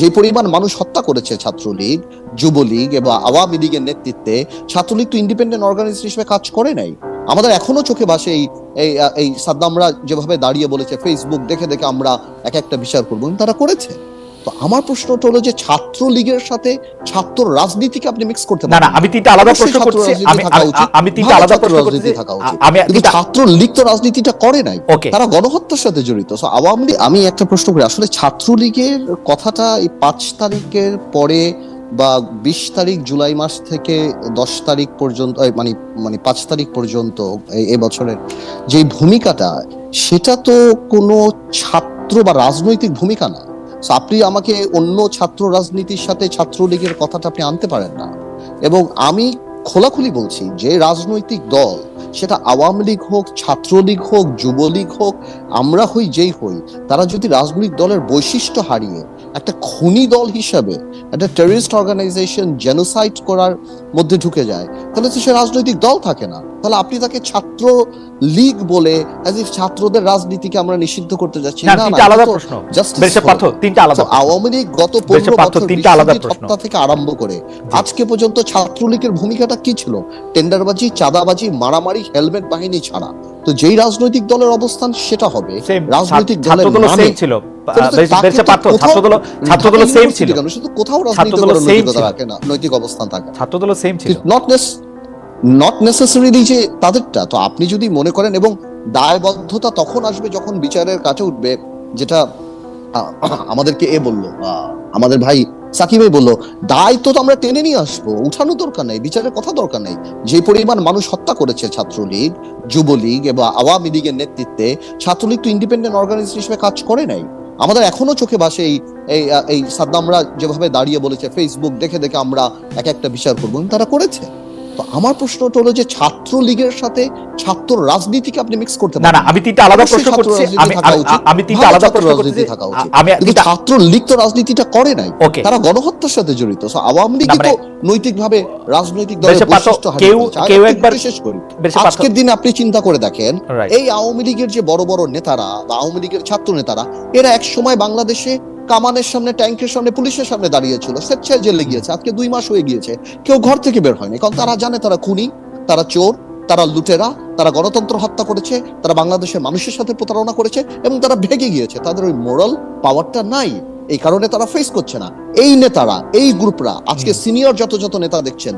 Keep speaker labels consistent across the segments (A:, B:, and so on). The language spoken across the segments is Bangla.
A: যে পরিমাণ মানুষ হত্যা করেছে ছাত্রলীগ, যুবলীগ এবং আওয়ামী লীগের নেতৃত্বে, ছাত্রলীগ তো ইন্ডিপেন্ডেন্ট অর্গানাইজেশন হিসেবে কাজ করে নাই। আমাদের এখনও চোখে ভাসে এই এই সাদ্দামরা যেভাবে দাঁড়িয়ে বলেছে ফেসবুক দেখে দেখে আমরা এক একটা বিচার করব। তারা করেছে। তো আমার প্রশ্নটা হলো যে ছাত্র লীগের সাথে ছাত্র রাজনীতিকে আপনি মিক্স করতে
B: না না আমি তিনটা আলাদা প্রশ্ন করছি। আমি আমি- তিনটা আলাদা প্রশ্ন করছি। আমি
A: কিন্তু ছাত্র লীগ তো রাজনীতিটা করে নাই। তারা গণহত্যার সাথে জড়িত। So, আওয়ামী লীগ আমি একটা প্রশ্ন করি আসলে ছাত্রলীগের কথাটা এই পাঁচ তারিখের পরে বা বিশ তারিখ জুলাই মাস থেকে দশ তারিখ পর্যন্ত মানে মানে পাঁচ তারিখ পর্যন্ত এই- এই বছরের যে ভূমিকাটা সেটা তো কোনো ছাত্র বা রাজনৈতিক ভূমিকা না। আপনি আমাকে অন্য ছাত্র রাজনীতির সাথে ছাত্রলীগের কথাটা আপনি আনতে পারেন না। এবং আমি খোলাখুলি বলছি, যে রাজনৈতিক দল, সেটা আওয়ামী লীগ হোক, ছাত্রলীগ হোক, যুবলীগ হোক, আমরা হই যেই হই, তারা যদি রাজনৈতিক দলের বৈশিষ্ট্য হারিয়ে একটা খুনি দল হিসাবে, একটা টেরিস্ট অর্গানাইজেশন জেনোসাইড করার মধ্যে ঢুকে যায়, তাহলে তো সে রাজনৈতিক দল থাকে না। তাহলে আপনি তাকে ছাত্র লীগ বলে as if ছাত্রদের রাজনীতিকে আমরা নিষিদ্ধ করতে যাচ্ছি।
B: না
A: না
B: আলাদা প্রশ্ন। পার্থ তিনটা আলাদা
A: আওয়ামী লীগ গত
B: বেশ
A: পনেরো
B: পার্থ,
A: বছর
B: তিনটা আলাদা প্রশ্ন।
A: থেকে আরম্ভ করে। আজকে পর্যন্ত ছাত্রলীগের ভূমিকাটা কি ছিল? টেন্ডারবাজি চাঁদাবাজি মারামারি হেলমেট বাহিনী ছাড়া। তো যেই রাজনৈতিক দলের অবস্থান সেটা হবে। রাজনৈতিক দলের নামে।
B: ছিল। ছাত্রদল ছাত্রদল সেম ছিল।
A: শুধু কোথাও রাজনৈতিক। নৈতিক অবস্থান থাকে।
B: ছাত্রদল সেম ছিল।
A: নট নট নেসেসারিলি যে তাদেরটা, তো আপনি যদি মনে করেন এবং দায়বদ্ধতা তখন আসবে যখন বিচারের কাছে উঠবে, যেটা আমাদেরকে এ বলল আমাদের ভাই সাকিব বলল দায়িত্ব তো আমরা টেনে নিয়ে আসব, উঠানো দরকার নাই, বিচারের কথা দরকার নাই। যে পরিমাণ মানুষ হত্যা করেছে ছাত্রলীগ, যুবলীগ এবং আওয়ামী লীগের নেতৃত্বে, ছাত্রলীগ তো ইন্ডিপেন্ডেন্ট অর্গানাইজেশন হিসেবে কাজ করে নাই। আমাদের এখনও চোখে ভাসে এই এই এই সাদ্দামরা যেভাবে দাঁড়িয়ে বলেছে ফেসবুক দেখে দেখে আমরা এক একটা বিচার করব তারা করেছে। তো আমার প্রশ্নটা হলো যে ছাত্র লীগের সাথে ছাত্র রাজনীতিকে আপনি মিক্স করতে
B: না
A: পারেন।
B: না আমি তিনটা আলাদা প্রশ্ন করছি। আমি আমি- তিনটা আলাদা প্রশ্ন করছি।
A: থাকা উচিত।
B: আমি
A: কিন্তু ছাত্র লীগ তো রাজনীতিটা করে নাই। তারা গণহত্যার সাথে জড়িত। So, আওয়ামী লীগ তো
B: মানে-
A: নৈতিকভাবে রাজনৈতিক দলের বৈশিষ্ট্য
B: কেউ- কেউ একবার-
A: শেষ করি। আজকের দিনে আপনি চিন্তা করে দেখেন এই আওয়ামী লীগের যে বড় বড় নেতারা বা আওয়ামী লীগের ছাত্র নেতারা এরা এক সময় বাংলাদেশে কামানের সামনে ট্যাঙ্কের সামনে, পুলিশের সামনে দাঁড়িয়েছিল। স্বেচ্ছায় জেলে গিয়েছে। আজকে দুই মাস হয়ে গিয়েছে। কেউ ঘর থেকে বের হয়নি। কারণ তারা জানে তারা খুনি, তারা চোর, তারা লুটেরা, তারা গণতন্ত্র হত্যা করেছে, তারা বাংলাদেশের মানুষের সাথে প্রতারণা করেছে এবং তারা ভেগে গিয়েছে। তাদের ওই মোরাল পাওয়ারটা নাই। এই কারণে তারা ফেস করছে না। এই নেতারা এই গ্রুপরা আজকে সিনিয়র যত যত নেতা দেখছেন।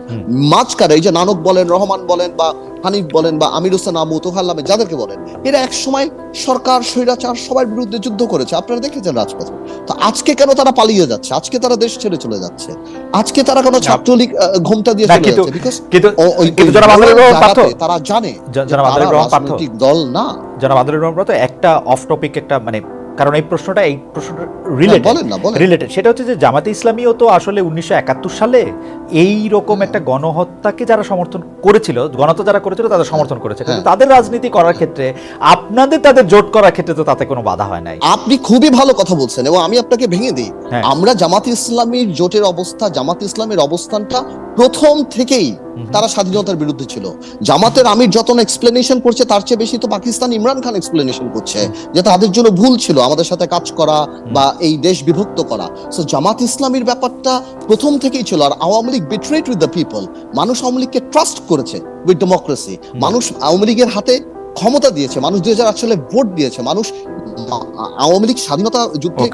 A: মাঝখানে এই যে নানক বলেন রহমান বলেন বা হানিফ বলেন বা আমির হোসেন আমু তোহাল নামে যাদেরকে বলেন এরা এক সময় সরকার স্বৈরাচার সবার বিরুদ্ধে যুদ্ধ করেছে। আপনারা দেখেছেন রাজপথে। তো আজকে কেন তারা পালিয়ে যাচ্ছে? আজকে তারা দেশ ছেড়ে চলে যাচ্ছে। আজকে তারা কেন ছাত্রলীগ ঘোমটা দিয়ে চলে যাচ্ছে। বিকজ তারা জানে তারা রাজনৈতিক দল না।
B: আন্দোলন পার্থ একটা অফ টপিক একটা মানে কারণ এই প্রশ্নটা এই প্রশ্নটা রিলেটেড রিলেটেড সেটা হচ্ছে যে জামাতে ইসলামীও তো আসলে উনিশশো একাত্তর সালে এই রকম একটা গণহত্যাকে যারা সমর্থন করেছিল গণহত্যা যারা করেছিল তাদের সমর্থন করেছে। কিন্তু
A: হ্যাঁ।
B: তাদের রাজনীতি করার ক্ষেত্রে আপনাদের তাদের জোট করার ক্ষেত্রে তো তাতে কোনো বাধা হয় নাই।
A: আপনি খুবই ভালো কথা বলছেন এবং আমি আপনাকে ভেঙে দিই।
B: হ্যাঁ।
A: আমরা জামাত ইসলামীর জোটের অবস্থা জামাত ইসলামের অবস্থানটা প্রথম থেকেই তারা স্বাধীনতার বিরুদ্ধে ছিল। জামাতের আমির যত এক্সপ্লেনেশন করছে তার চেয়ে বেশি তো পাকিস্তান ইমরান খান এক্সপ্লেনেশন করছে যে তাদের জন্য ভুল ছিল। আমাদের সাথে কাজ করা বা এই দেশ বিভক্ত করা। সো জামাত ইসলামীর ব্যাপারটা প্রথম থেকেই ছিল আর Awami League betrayed with the people মানুষ আওয়ামী লীগকে ট্রাস্ট করেছে উইথ ডেমোক্রেসি মানুষ আওয়ামী লীগের হাতে ক্ষমতা দিয়েছে মানুষ দুই হাজার সালে ভোট দিয়েছে মানুষ আওয়ামী লীগ স্বাধীনতা যুদ্ধে.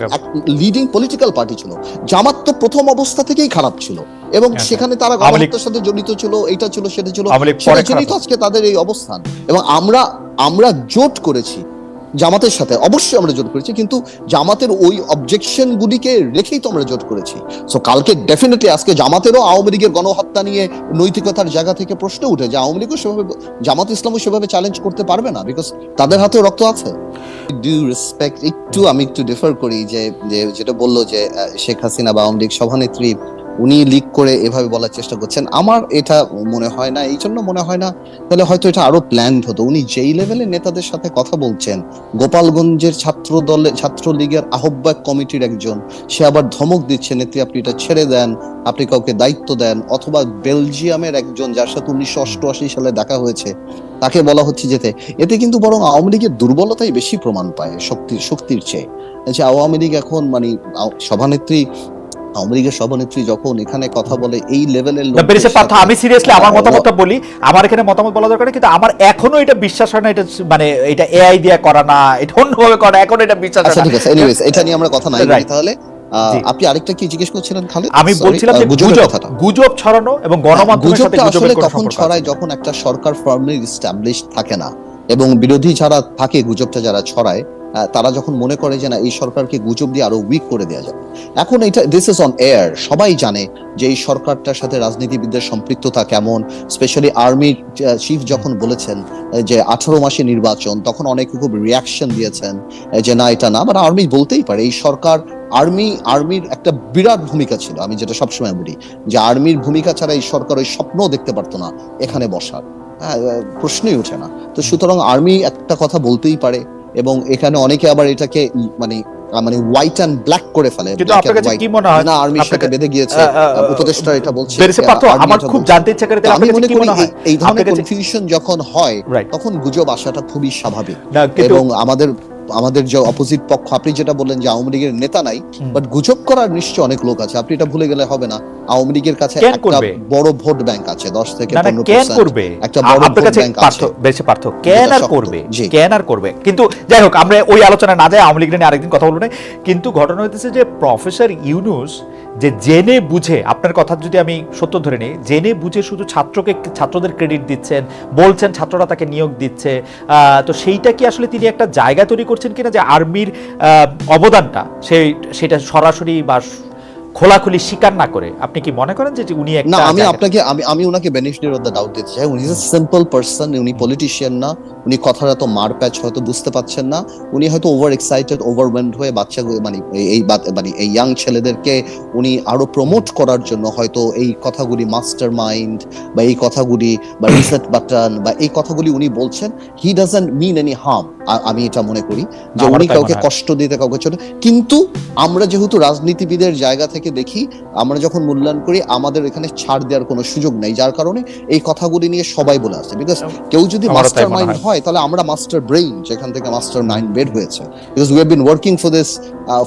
A: লিডিং পলিটিক্যাল পার্টি ছিল। জামাত তো প্রথম অবস্থা থেকেই খারাপ ছিল এবং সেখানে তারা গণহত্যার সাথে জড়িত ছিল এটা ছিল সেটা ছিল। সেটা
B: পরে
A: তো আজকে তাদের এই অবস্থান। এবং আমরা আমরা জোট করেছি। জামাতের সাথে। অবশ্যই আমরা জোট করেছি, কিন্তু জামাতের ওই অবজেকশন গুলিকে রেখেই তো আমরা জোট করেছি। সো কালকে ডেফিনেটলি আজকে জামাতেরও আওয়ামী লীগের গণহত্যা নিয়ে নৈতিকতার জায়গা থেকে প্রশ্ন উঠে যে আওয়ামী লীগও সেভাবে, জামাত ইসলামও সেভাবে চ্যালেঞ্জ করতে পারবে না বিকজ তাদের হাতেও রক্ত আছে। ডিউ রেসপেক্ট একটু আমি একটু ডিফার করি যে যেটা বলল যে শেখ হাসিনা বা আওয়ামী লীগ সভানেত্রী উনি লিক করে এভাবে বলার চেষ্টা করছেন। আমার এটা মনে হয় না এই জন্য মনে হয় না। তাহলে হয়তো এটা আরও প্ল্যান হতো। উনি যেই লেভেলের নেতাদের সাথে কথা বলছেন, গোপালগঞ্জের ছাত্র দলে ছাত্র লীগের আহ্বায়ক কমিটির একজন, সে আবার ধমক দিচ্ছে, নেত্রী, আপনি এটা ছেড়ে দেন, আপনি কাউকে দায়িত্ব দেন। অথবা বেলজিয়ামের একজন, যার সাথে উনিশশো অষ্টআশি সালে দেখা হয়েছে, তাকে বলা হচ্ছে যেতে। এতে কিন্তু বরং আওয়ামী লীগের দুর্বলতাই বেশি প্রমাণ পায় শক্তির শক্তির চেয়ে। যে আওয়ামী লীগ এখন মানে সভানেত্রী আওয়ামী লীগের সভানেত্রী যখন এখানে কথা বলে এই লেভেলের
B: আমি সিরিয়াসলি আমার মতামতটা বলি আমার এখানে মতামত বলা দরকার কিন্তু আমার এখনও এটা বিশ্বাস হয় না এটা মানে এটা এআই দিয়ে করা না এটা অন্যভাবে করা এখন এটা বিশ্বাস হয়
A: আচ্ছা
B: না।
A: ঠিক আছে এনিওয়েজ এটা নিয়ে আমরা কথা নাই তাহলে আপনি আরেকটা কি জিজ্ঞেস করছিলেন খালেদ?
B: আমি বলছিলাম যে গুজব গুজব ছড়ানো এবং গণমাধ্যমের সাথে
A: আসলে
B: কোনো
A: তখন ছড়ায় যখন একটা সরকার ফার্মলি এস্টাবলিশ থাকে না এবং বিরোধী যারা থাকে গুজবটা যারা ছড়ায় তারা যখন মনে করে যে না এই সরকারকে গুজব দিয়ে আরও উইক করে দেওয়া যাবে। এখন এটা দিস ইজ অন এয়ার সবাই জানে যে এই সরকারটার সাথে রাজনীতিবিদদের সম্পৃক্ততা কেমন স্পেশালি আর্মি চিফ যখন বলেছেন যে আঠারো মাসে নির্বাচন তখন অনেকে খুব রিয়াকশন দিয়েছেন যে না এটা না বাট আর্মি বলতেই পারে এই সরকার আর্মি আর্মির একটা বিরাট ভূমিকা ছিল আমি যেটা সবসময় বলি যে আর্মির ভূমিকা ছাড়া এই সরকার ওই স্বপ্নও দেখতে পারতো না এখানে বসার। হ্যাঁ, প্রশ্নই ওঠে না। তো সুতরাং আর্মি একটা কথা বলতেই পারে এবং এখানে অনেকে আবার এটাকে মানে মানে হোয়াইট এন্ড ব্ল্যাক করে ফেলে।
B: কিন্তু আপনার কাছে কি মনে হয়?
A: না আর্মির সাথে বেঁধে গিয়েছে উপদেষ্টা এটা বলছে।
B: বেরিসে
A: পাতো
B: আমার খুব জানতে ইচ্ছা করে
A: আমি
B: আপনার
A: মনে
B: কাছে কি
A: করি
B: মনে হয়?
A: এই- এই ধরনের কনফিউশন যখন হয় তখন গুজব আসাটা খুবই স্বাভাবিক। এবং আমাদের আমাদের যে অপোজিট পক্ষ আপনি যেটা বললেন যে আওয়ামী লীগের নেতা নাই বাট গুজব করার নিশ্চয় অনেক লোক আছে। আপনি এটা ভুলে গেলে হবে না। আওয়ামী লীগের কাছে একটা বড় ভোট ব্যাংক আছে দশ থেকে
B: না না
A: পনেরো
B: কেন করবে?
A: একটা বড় ভোট ব্যাংক আছে।
B: বেশি পার্থ কেন আর করবে? কেন আর করবে? কিন্তু যাই হোক আমরা ওই আলোচনা না যাই আওয়ামী লীগ নিয়ে আরেকদিন কথা বলব না। কিন্তু ঘটনা হইতেছে যে প্রফেসর ইউনুস যে জেনে বুঝে, আপনার কথা যদি আমি সত্য ধরে নিই, জেনে বুঝে শুধু ছাত্রকে, ছাত্রদের ক্রেডিট দিচ্ছেন, বলছেন ছাত্ররা তাকে নিয়োগ দিচ্ছে তো সেইটা কি আসলে তিনি একটা জায়গা তৈরি করছেন কিনা যে আর্মির অবদানটা, সেই, সেটা সরাসরি বা খোলাখুলি স্বীকার না করে আপনি কি মনে করেন যে উনি একটা
A: না আমি আপনাকে আমি আমি ওনাকে বেনিফিট অফ দ্য ডাউট দিতে চাই। উনি সিম্পল পার্সন উনি পলিটিশিয়ান না উনি কথার এত মার প্যাচ হয়তো বুঝতে পাচ্ছেন না উনি হয়তো ওভার এক্সাইটেড ওভারওয়েন্ড হয়ে বাচ্চা মানে এই- মানে এই ইয়াং ছেলেদেরকে উনি আরও প্রমোট করার জন্য হয়তো এই কথাগুলি মাস্টার মাইন্ড বা এই কথাগুলি বা রিসেট বাটন বা এই কথাগুলি উনি বলছেন he doesn't mean any harm আমি এটা মনে করি। যে উনি কাউকে কষ্ট দিতে কাউকে ছোট কিন্তু আমরা যেহেতু রাজনীতিবিদের জায়গা থেকে দেখি আমরা যখন মূল্যায়ন করি আমাদের এখানে ছাড় দেওয়ার কোনো সুযোগ নেই যার কারণে এই কথাগুলি নিয়ে সবাই বলে আসছে। বিকজ কেউ যদি মাস্টার মাইন্ড
B: হয়।
A: হয় তাহলে আমরা মাস্টার ব্রেইন যেখান থেকে মাস্টার মাইন্ড বের হয়েছে। Because we have been working for this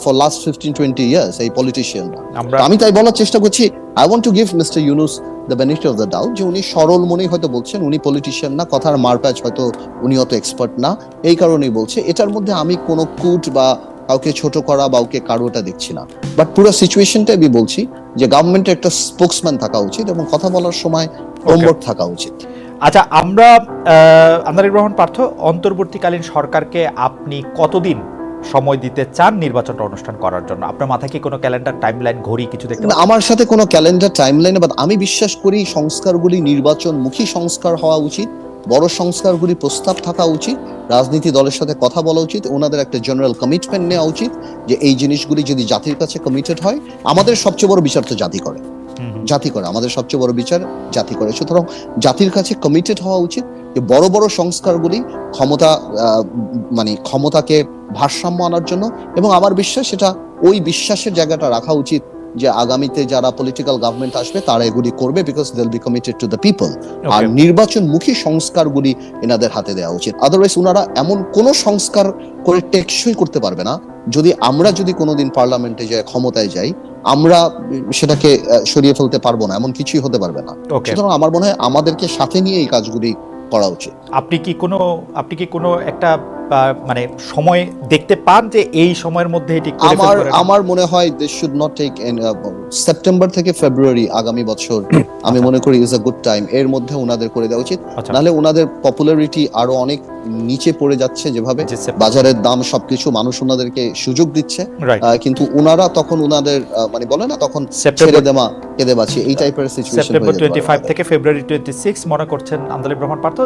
A: for last fifteen twenty years এই পলিটিশিয়ানরা আমি তাই বলার চেষ্টা করছি I want to give mister Yunus the benefit of the doubt যে উনি সরল মনেই হয়তো বলছেন উনি পলিটিশিয়ান না কথার মারপ্যাচ হয়তো উনি অত এক্সপার্ট না এই কারণেই বলছে। এটার মধ্যে আমি কোনো কুট বা কাউকে ছোট করা বা ওকে কারোটা দেখছি না। বাট পুরো সিচুয়েশনটা আমি বলছি যে গভর্নমেন্টের একটা স্পোক্সম্যান থাকা উচিত এবং কথা বলার সময় হোমওয়ার্ক থাকা উচিত।
B: আচ্ছা আমরা আন্দারিক রহমান পার্থ অন্তর্বর্তীকালীন সরকারকে আপনি কতদিন সময় দিতে চান নির্বাচনটা অনুষ্ঠান করার জন্য? আপনার মাথায় কি কোনো ক্যালেন্ডার টাইমলাইন ঘড়ি কিছু দেখতে
A: আমার সাথে কোনো ক্যালেন্ডার টাইমলাইনে বাট আমি বিশ্বাস করি সংস্কারগুলি নির্বাচনমুখী সংস্কার হওয়া উচিত। বড় সংস্কারগুলি প্রস্তাব থাকা উচিত রাজনীতি দলের সাথে কথা বলা উচিত ওনাদের একটা জেনারেল কমিটমেন্ট নেওয়া উচিত যে এই জিনিসগুলি যদি জাতির কাছে কমিটেড হয় আমাদের সবচেয়ে বড় বিচার তো জাতি করে। জাতি করে আমাদের সবচেয়ে বড় বিচার জাতি করে সুতরাং জাতির কাছে কমিটেড হওয়া উচিত যে বড় বড় সংস্কারগুলি ক্ষমতা মানে ক্ষমতাকে ভারসাম্য আনার জন্য এবং আমার বিশ্বাস সেটা ওই বিশ্বাসের জায়গাটা রাখা উচিত যে আগামীতে যারা পলিটিক্যাল গভর্নমেন্ট আসবে তারা এগুলি করবে because they'll be committed to the people আর নির্বাচনমুখী সংস্কারগুলি এনাদের হাতে দেওয়া উচিত। আদারওয়াইজ ওনারা এমন কোন সংস্কার করে টেকসই করতে পারবে না। যদি আমরা যদি কোনোদিন পার্লামেন্টে যাই ক্ষমতায় যাই আমরা সেটাকে সরিয়ে ফেলতে পারব না এমন কিছুই হতে পারবে না। সুতরাং আমার মনে হয় আমাদেরকে সাথে নিয়ে এই কাজগুলি করা উচিত।
B: আপনি কি কোনো আপনি কি কোনো একটা মানে সময় দেখতে পান যে এই সময়ের মধ্যে এটি
A: আমার আমার মনে হয় this should not take September থেকে ফেব্রুয়ারি আগামী বছর আমি মনে করি ইজ আ গুড টাইম এর মধ্যে ওনাদের করে দেওয়া উচিত।
B: আচ্ছা।
A: নাহলে ওনাদের পপুলারিটি আরও অনেক নিচে পড়ে যাচ্ছে যেভাবে বাজারের দাম সবকিছু মানুষ ওনাদেরকে সুযোগ দিচ্ছে। কিন্তু ওনারা তখন ওনাদের মানে বলে না তখন ছেড়ে দেমা কেঁদে বাঁচি এই টাইপের সিচুয়েশন
B: সেপ্টেম্বর টোয়েন্টি ফাইভ থেকে ফেব্রুয়ারি টোয়েন্টি সিক্স মনে করছেন আন্দোলিক রহমান পার্থ।